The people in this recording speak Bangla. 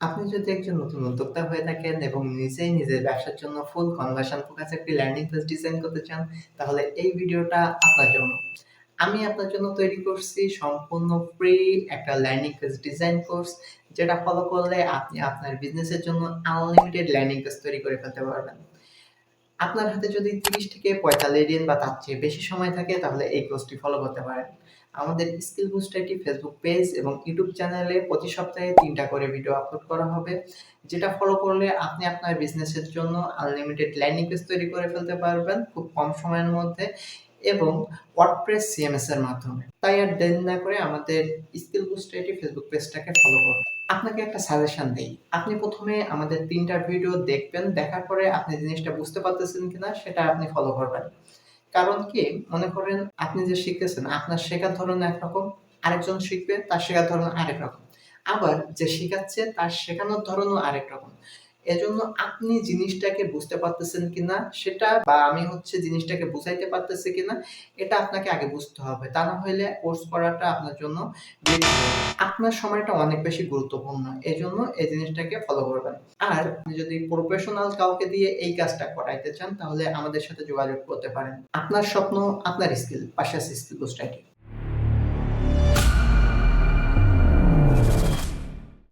আপনি যদি একজন নতুন উদ্যোক্তা হয়ে থাকেন এবং নিজেই নিজের ব্যবসার জন্য ফুল কনভার্সন ফোকাস একটি ল্যান্ডিং পেজ ডিজাইন করতে চান, তাহলে এই ভিডিওটা আপনার জন্য। আমি আপনার জন্য তৈরি করছি সম্পূর্ণ ফ্রি একটা ল্যান্ডিং পেজ ডিজাইন কোর্স, যেটা ফলো করলে আপনি আপনার বিজনেসের জন্য আনলিমিটেড ল্যান্ডিং পেজ তৈরি করে ফেলতে পারবেন। আপনার হাতে যদি ৩০ থেকে ৪৫ দিন বা তার চেয়ে বেশি সময় থাকে, তাহলে এই কোর্সটি ফলো করতে পারেন। আমাদের স্কিল বুস্টার একটি ফেসবুক পেজ এবং ইউটিউব চ্যানেলে প্রতি সপ্তাহে তিনটা করে ভিডিও আপলোড করা হবে। যেটা ফলো করলে আপনি আপনার বিজনেসের জন্য আনলিমিটেড ল্যান্ডিং পেজ তৈরি করে ফেলতে পারবেন খুব কম সময়ের মধ্যে এবং ওয়ার্ডপ্রেস সিএমএস এর মাধ্যমে। তাই আর দেরি না করে আমাদের স্কিল বুস্টার একটি ফেসবুক পেজটাকে ফলো করুন। আপনাকে একটা সাজেশন দেই। আপনি ১ম এ আমাদের ৩ টা ভিডিও দেখবেন। দেখার পরে আপনি জিনিসটা বুঝতে পারতেছেন কিনা সেটা আপনি ফলো করবেন। কারণ কি মনে করেন আপনি যে শিখতেছেন আপনার শেখার ধরন একরকম, আরেকজন শিখবে তার শেখার ধরন আরেক রকম। আবার যে শিখাচ্ছে তার শেখানোর ধরনও আরেক রকম। এজন্য আপনি জিনিসটাকে বুঝতে পারতেছেন কিনা সেটা বা আমি হচ্ছে জিনিসটাকে বুঝাইতে পারতেছি কিনা এটা আপনাকে আগে বুঝতে হবে। তা না হইলে কোর্স করাটা আপনার জন্য আপনার সময়টা অনেক বেশি গুরুত্বপূর্ণ। এজন্য এই জিনিসটাকে ফলো করবেন। আর আপনি যদি প্রফেশনাল কাউকে দিয়ে এই কাজটা করাইতে চান তাহলে আমাদের সাথে যোগাযোগ করতে পারেন। আপনার স্বপ্ন, আপনার স্কিল, পাশাপাশি স্কিল বুস্টার